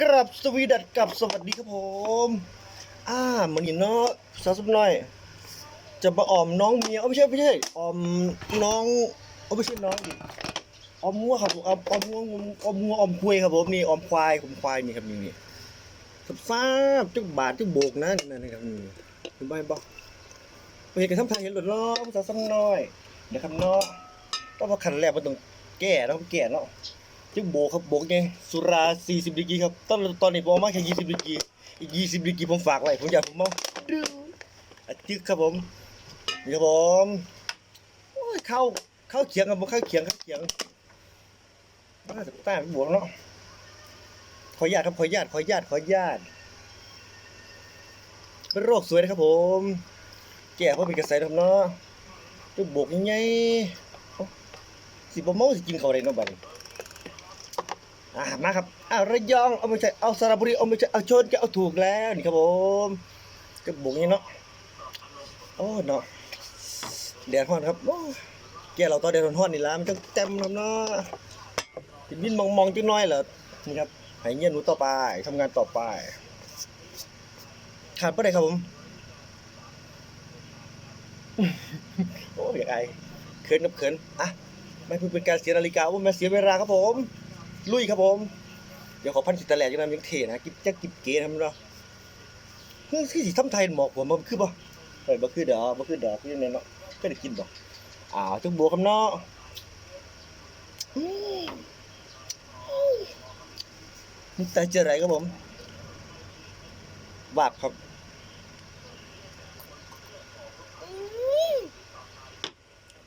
กรับสวีดัดกับสวัสดีครับผม อ่ามันนี่เนาะสาวสมน้อย จะมาออมน้องเมียเอ้าไม่ใช่ไม่ใช่ออมน้องเอ้าไม่ใช่น้องดิออมงัวครับผมออมออมงัวออมงัวออมควายครับผมนี่ออมควายผมควายนี่ครับนี่นี่สับซาบจุกบาทจุกโบกนะนี่นะครับนี่เห็นไหมบอกไปเห็นกันทำทางเห็นหลุดล้อสาวสมน้อยเดี๋ยวครับเนาะต้องมาขันแรกมันต้องแก่แล้วแก่เนาะ จึงโบกครับโบกไงสุรา40ดีกรีครับตอนตอนนี้ผมมาแค่20ดีกรีอีก20ดีกรีผมฝากไว้ผมอยากผมเอาดื้อจึกครับผมนี่ครับผมโอ้ยเข้าเข้าเขียงครับผมเข้าเขียงเข้าเขียงน่าจะต้านบวกเนาะขออนุญาตครับขออนุญาตขออนุญาตขออนุญาตเป็นโรคสวยนะครับผม แก่เพราะเป็นกระแสครับเนาะจึงโบกยังไงสิบ่เมาสิกินข้าวได้เนาะบัดนี้ อ่ามาครับอ้าระยองเอาไม่ใช่เอาสระบุรีเอาไม่ใช่เอาชนก็เอาถูกแล้วนี่ครับผมจะบุกนี่เนาะโอ้เนาะแดดร้อนครับโอ้แกเราตอนแดดร้อนนี่ละมันจังเต็มครับเนาะสิบินมองๆจังน้อยเหรอนี่ครับให้เงียบหนูต่อไปทำงานต่อไปขาดไปได้ครับผมโอ้ยอยากไอเขินกับเขินอะไม่เพื่อเป็นการเสียนาฬิกาว่ามาเสียเวลาครับผม ลุยครับผม เดี๋ยวขอพันจิตตะแหลกจังนั้นยังเทนะ กิบจะกิบเก๋ทำเนาะเฮ้ยที่สิทำไทยหมอกผมมันคือบ่เฮ้ยบ่คือเดอบ่คือเดอคือเนี่ยเนาะก็ได้กินบ่อ้าวจุกบัวคำเนาะอืมนี่ตาเจออะไรครับผมบาปครับ